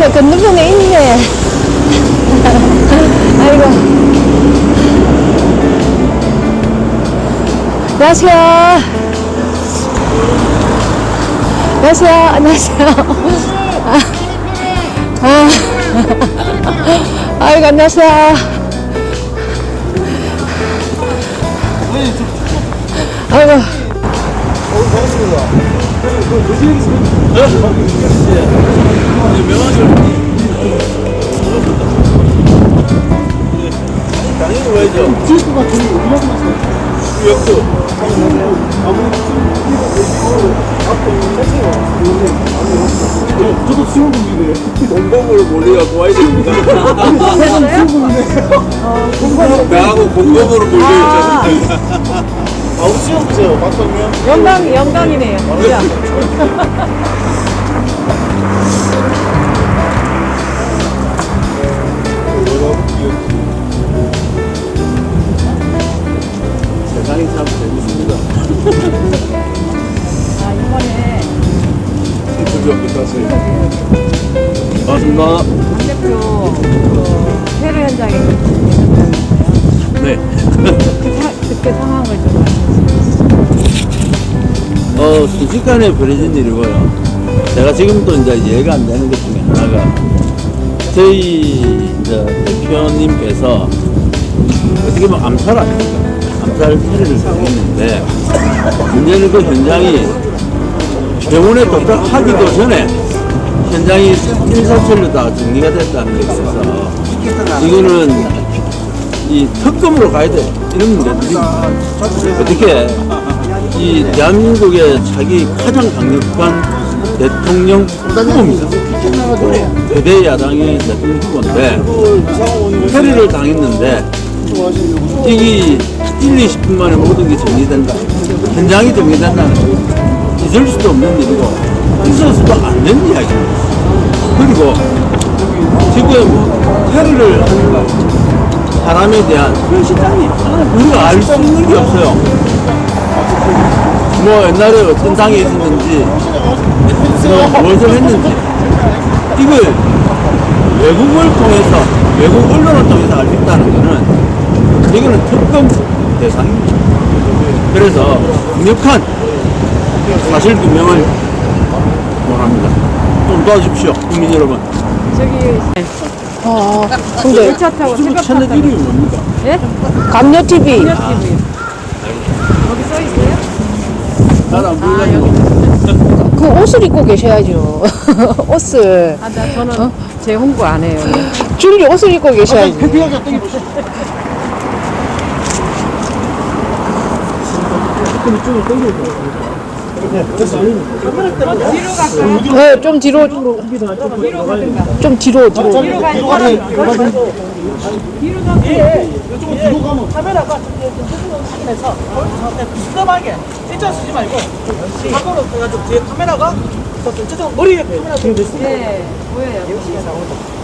있네. 건너편에 있네. 아이고. 안녕하세요. 안녕하세요. 안녕하세요. 아, 아. 아이고, 안녕하세요. 아이고. 저희 어디라고 났어요? 역도. 저도 수영복이네요. 공범으로 몰려갖고 와야 됩니다. 나하고 공범으로 몰려있잖아. 박성명. 영광, 영광이네요. 진짜. 세상이 참 재밌습니다. 아, 이번에 인터뷰 한번 따세요. 반갑습니다. 강 대표 그 테러 현장에 네. 그 사- 그때 상황을 좀 말씀해 어, 순식간에 벌어진 일이고요. 제가 지금도 이제 이해가 안 되는 것 중에 하나가 저희 이제 대표님께서 어떻게 보면 암살 아닙니까? 암살 테러를 당했는데 문제는 그 현장이 병원에 도착하기도 전에 현장이 일사천리로 다 정리가 됐다는 게 있어서 이거는 이 특검으로 가야 돼 이런 문제들이 어떻게 이 대한민국의 자기 가장 강력한 대통령 후보입니다. 그대 야당의 대통령 후보인데 패리를 당했는데 이게 1, 20분 만에 모든 게 정리된다. 현장이 정리된다는 거 있을 수도 없는 일이고 있어서도 안 되는 이야기입니다. 그리고 지금 패리를 한 사람에 대한 실시장이 우리가 알 수 있는 게 없어요. 뭐 옛날에 어떤 당에 있었는지 뭐 무엇을 했는지 이걸 외국을 통해서 외국 언론을 통해서 알 수 있다는 거는 이거는 특검 대상입니다. 그래서 강력한 사실 규명을 원합니다. 좀 도와주십시오, 국민 여러분. 저기 어, 근데 열차 타고 지금 새벽 채널 탔다고 이름이 뭡니까? 예? 감녀 TV. TV 여기 써 있어요? 나랑 아. 여기 그 옷을 입고 계셔야죠. 옷을. 아, 나 저는 제 홍보 안 해요. 줄리 옷을 입고 계셔야지. 네, 좀 뒤로. 좀 뒤로, 뒤로. 카메라가 하면서 부담하게 일자 쓰지 말고 밖으로 해가지고 뒤에 카메라가 저쪽 머리에 카메라 들고 있습니다. 네, 보여요.